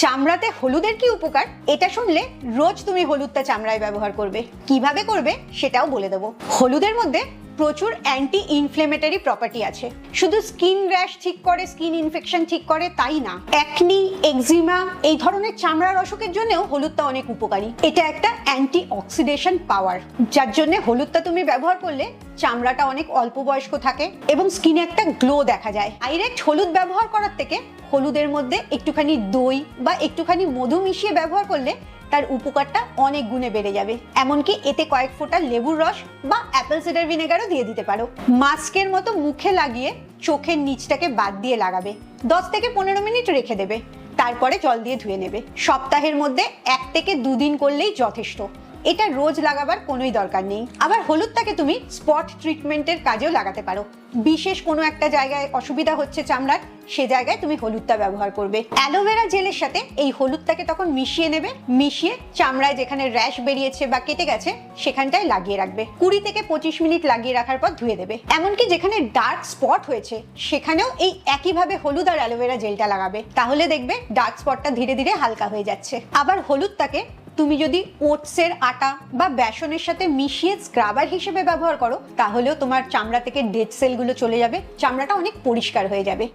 চামড়াতে হলুদের কি উপকার? এটা শুনলে রোজ তুমি হলুদটা চামড়ায় ব্যবহার করবে। কীভাবে করবে সেটাও বলে দেবো। হলুদের মধ্যে প্রচুর অ্যান্টি ইনফ্লেমেটারি প্রপার্টি আছে। শুধু স্কিন র্যাশ ঠিক করে স্কিন ইনফেকশন ঠিক করে, তাই না? অ্যাকনি এক্সিমা এই ধরনের চামড়ার অসুখের জন্যও হলুদটা অনেক উপকারী। এটা একটা অ্যান্টি অক্সিডেশন পাওয়ার যার জন্য হলুদটা তুমি ব্যবহার করলে চামড়াটা অনেক অল্প বয়স্ক থাকে এবং স্কিনে একটা গ্লো দেখা যায়। ডাইরেক্ট হলুদ ব্যবহার করার থেকে হলুদের মধ্যে একটুখানি দই বা একটুখানি মধু মিশিয়ে ব্যবহার করলে তার উপকারটা অনেক গুণে বেড়ে যাবে। এমনকি এতে কয়েক ফোঁটা লেবুর রস বা অ্যাপেল সিডার ভিনেগারও দিয়ে দিতে পারো। মাস্কের মতো মুখে লাগিয়ে চোখের নিচটাকে বাদ দিয়ে লাগাবে। দশ থেকে পনেরো মিনিট রেখে দেবে। তারপরে জল দিয়ে ধুয়ে নেবে। সপ্তাহের মধ্যে এক থেকে দুদিন করলেই যথেষ্ট। এটা রোজ লাগাবার কোনোই দরকার নেই। আবার হলুদটাকে তুমি স্পট ট্রিটমেন্টের কাজেও লাগাতে পারো। বিশেষ কোনো একটা জায়গায় অসুবিধা হচ্ছে চামড়ার, সে জায়গায় তুমি হলুদটা ব্যবহার করবে। অ্যালোভেরা জেলের সাথে এই হলুদটাকে তখন মিশিয়ে নেবে, মিশিয়ে চামড়ায় যেখানে র্যাশ বেরিয়েছে বা কেটে গেছে, সেখানটায় লাগিয়ে রাখবে। কুড়ি থেকে পঁচিশ মিনিট লাগিয়ে রাখার পর ধুয়ে দেবে। এমনকি যেখানে ডার্ক স্পট হয়েছে, সেখানেও এই একইভাবে হলুদ আর অ্যালোভেরা জেলটা লাগাবে। তাহলে দেখবে ডার্ক স্পটটা ধীরে ধীরে হালকা হয়ে যাচ্ছে। আবার হলুদটাকে তুমি যদি ওটসের আটা বা বেসনের সাথে মিশিয়ে স্ক্রাবার হিসেবে ব্যবহার করো, তাহলেও তোমার চামড়া থেকে ডেড সেলগুলো চলে যাবে। চামড়াটা অনেক পরিষ্কার হয়ে যাবে।